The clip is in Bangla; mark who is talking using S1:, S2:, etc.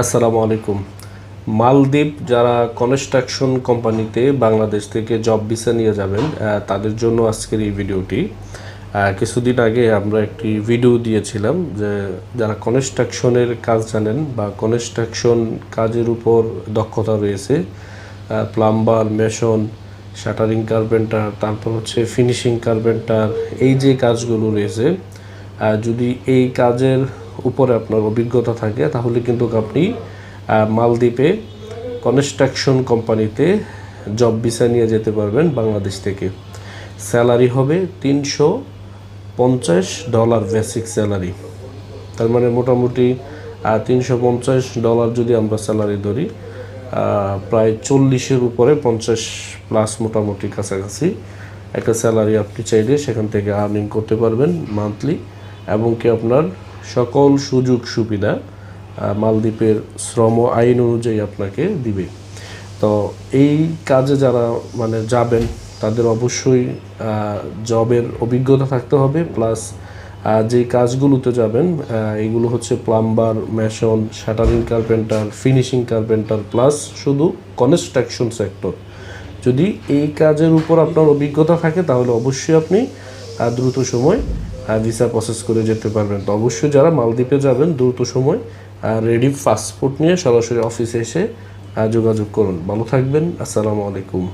S1: আসসালামু আলাইকুম। মালদ্বীপ যারা কনস্ট্রাকশন কোম্পানিতে বাংলাদেশ থেকে জব ভিসা নিয়ে যাবেন তাদের জন্য আজকের এই ভিডিওটি। কিছুদিন আগে আমরা একটি ভিডিও দিয়েছিলাম যে যারা কনস্ট্রাকশনের কাজ জানেন বা কনস্ট্রাকশন কাজের উপর দক্ষতা রয়েছে প্লাম্বার, মেশন, শাটারিং কার্পেন্টার, তারপর হচ্ছে ফিনিশিং কার্পেন্টার, এই যে কাজগুলো রয়েছে যদি এই কাজের উপরে আপনার অভিজ্ঞতা থাকে, তাহলে কিন্তু আপনি মালদ্বীপে কনস্ট্রাকশন কোম্পানিতে জব ভিসা নিয়ে যেতে পারবেন বাংলাদেশ থেকে। স্যালারি হবে তিনশো পঞ্চাশ ডলার বেসিক স্যালারি তার মানে মোটামুটি তিনশো পঞ্চাশ ডলার যদি আমরা স্যালারি ধরি প্রায় চল্লিশের উপরে পঞ্চাশ প্লাস মোটামুটি কাছাকাছি একটা স্যালারি আপনি চাইলে সেখান থেকে আর্নিং করতে পারবেন মান্থলি এবং কি আপনার সকল সুযোগ সুবিধা মালদ্বীপের শ্রম আইন অনুযায়ী আপনাকে দিবে। তো এই কাজে যারা মানে যাবেন, তাদের অবশ্যই জবের অভিজ্ঞতা থাকতে হবে, প্লাস যে কাজগুলোতে যাবেন এগুলো হচ্ছে plumber, mason, shuttering carpenter, finishing carpenter, plus শুধু কনস্ট্রাকশন সেক্টর। যদি এই কাজের উপর আপনার অভিজ্ঞতা থাকে, তাহলে অবশ্যই আপনি দ্রুত সময় ভিসা প্রসেস করে যেতে পারবেন। তো অবশ্যই যারা মালদ্বীপে যাবেন, দ্রুত সময় রেডি পাসপোর্ট নিয়ে সরাসরি অফিসে এসে যোগাযোগ করুন। ভালো থাকবেন, আসসালামু আলাইকুম।